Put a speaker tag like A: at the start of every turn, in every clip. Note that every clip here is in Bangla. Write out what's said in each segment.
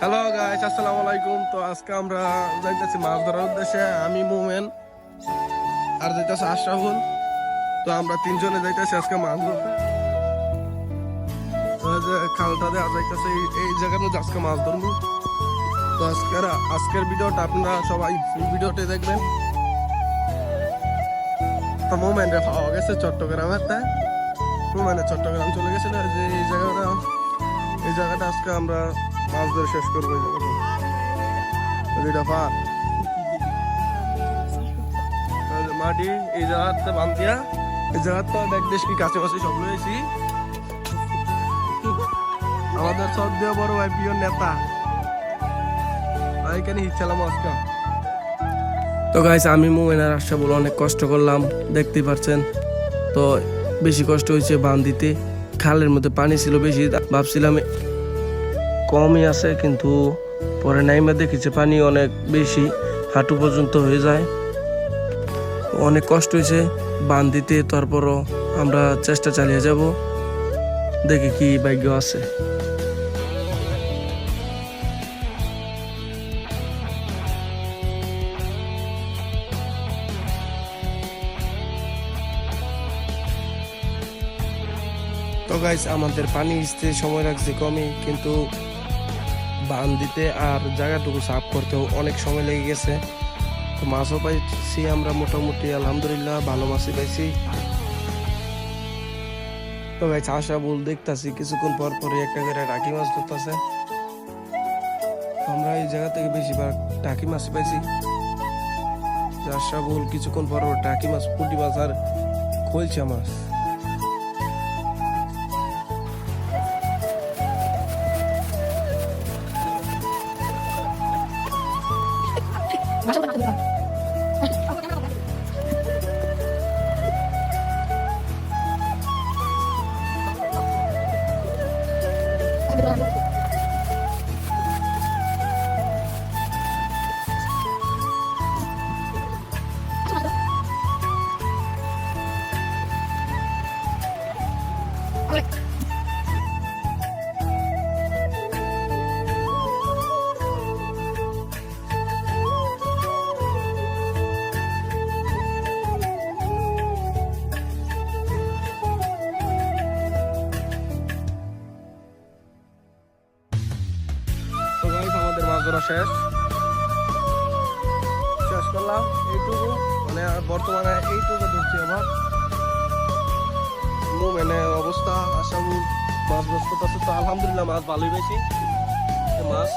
A: হ্যালো গাইস আসসালামু আলাইকুম। তো আজকে আমরা যাইতেছি মাছ ধরার উদ্দেশ্যে। আমি মুমেন, আর যাইতেছে আশরাফুল। তো আমরা তিনজনে যাইতেছি আজকে মাছ ধরতে। খালটা দেওয়া যাইতেছে, এই- জায়গার মধ্যে আজকে মাছ ধরবো। তো আজকের আজকের ভিডিওটা আপনারা সবাই ফুল ভিডিওতে দেখবেন। তো মোমেন্ট পাওয়া গেছে চট্টগ্রামের তাই মোমেন্টে চট্টগ্রাম চলে গেছিল। যে এই জায়গাটা এই জায়গাটা আজকে আমরা মাছ ধরে শেষ করব দুইটা পা মাটি, এই জায়গাতে বান্ধিয়া এই জায়গাটা দেখ দেশ কি কাছে কাছে সব রয়েছি আমাদের সব দিয়ে বড় ভাই প্রিয় নেতা। এখানে ইচ্ছালাম আজকে। তো গাইস আমি মোমেনার আশা বলে অনেক কষ্ট করলাম দেখতে পাচ্ছেন তো বেশি কষ্ট হয়েছে বান্ধিতে খালের মধ্যে পানি ছিল বেশি, ভাবছিলাম কমই আছে, কিন্তু পরে নাইমা দেখেছে পানি অনেক বেশি, হাঁটু পর্যন্ত হয়ে যায়। অনেক কষ্ট হয়েছে, বান দিতে, তারপরও আমরা চেষ্টা চালিয়ে যাব। দেখি কি ভাগ্য আছে। তো গাইস আমাদের পানি আসতে সময় লাগছে কমই, কিন্তু বান দিতে আর জায়গাটুকু সাফ করতেও অনেক সময় লেগে গেছে। তো মাছও পাইছি আমরা মোটামুটি, আলহামদুলিল্লাহ ভালো মাছই পাইছি। তো গাইস আশা বল দেখতাছি, কিছুক্ষণ পর পরে একটা করে টাকি মাছ ধরতেছে। আমরা এই জায়গা থেকে বেশিরভাগ টাকি মাছ পাইছি। আশা বল কিছুক্ষণ পর পর টাকি মাছ, পুঁটি মাছ আর খোলছা মাছ। তো আমাদের শেষ। শেষ করলাম এইটুকু। মানে বর্তমানে এইটুকু ধরছি আমার। মানে অবস্থা আসাম মাছ ব্যস্ত আছে। তো আলহামদুলিল্লাহ মাছ ভালোই পেয়েছি মাছ।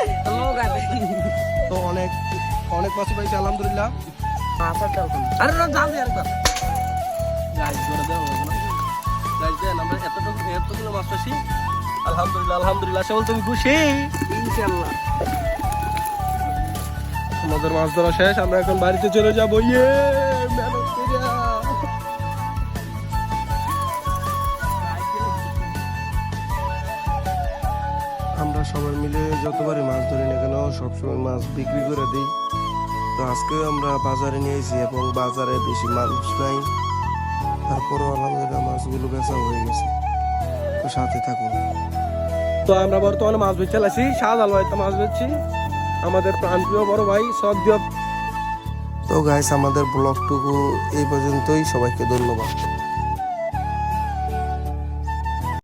A: তো অনেক অনেক মাছ পাইছি, আলহামদুলিল্লাহ। আরে মাছ আলহামদুলিল্লাহ আলহামদুলিল্লাহ। সবল তুমি খুশি।
B: ইনশাল্লাহ
A: আমাদের মাছ ধরা শেষ, আমরা এখন বাড়িতে চলে যাব। ইয়ে আমরা সবাই মিলে যতবারই মাছ ধরি না কেন, সবসময় মাছ বিক্রি করে দিই। তো আজকেও আমরা বাজারে নিয়েছি এবং বাজারে বেশি মানুষ নাই। তারপরও আলহামদুলিল্লাহ মাছগুলো বেচা হয়ে গেছে। তো সাথে থাকুন। তো আমরা বর্তমানে মাছ বেচতে আছি শাহজাল ভাইতে মাছ বেচছি। আমাদের প্রাণপ্রিয় বড় ভাই সদ্য তো গাইস আমাদের ব্লগটুকু এই পর্যন্তই। সবাইকে ধন্যবাদ।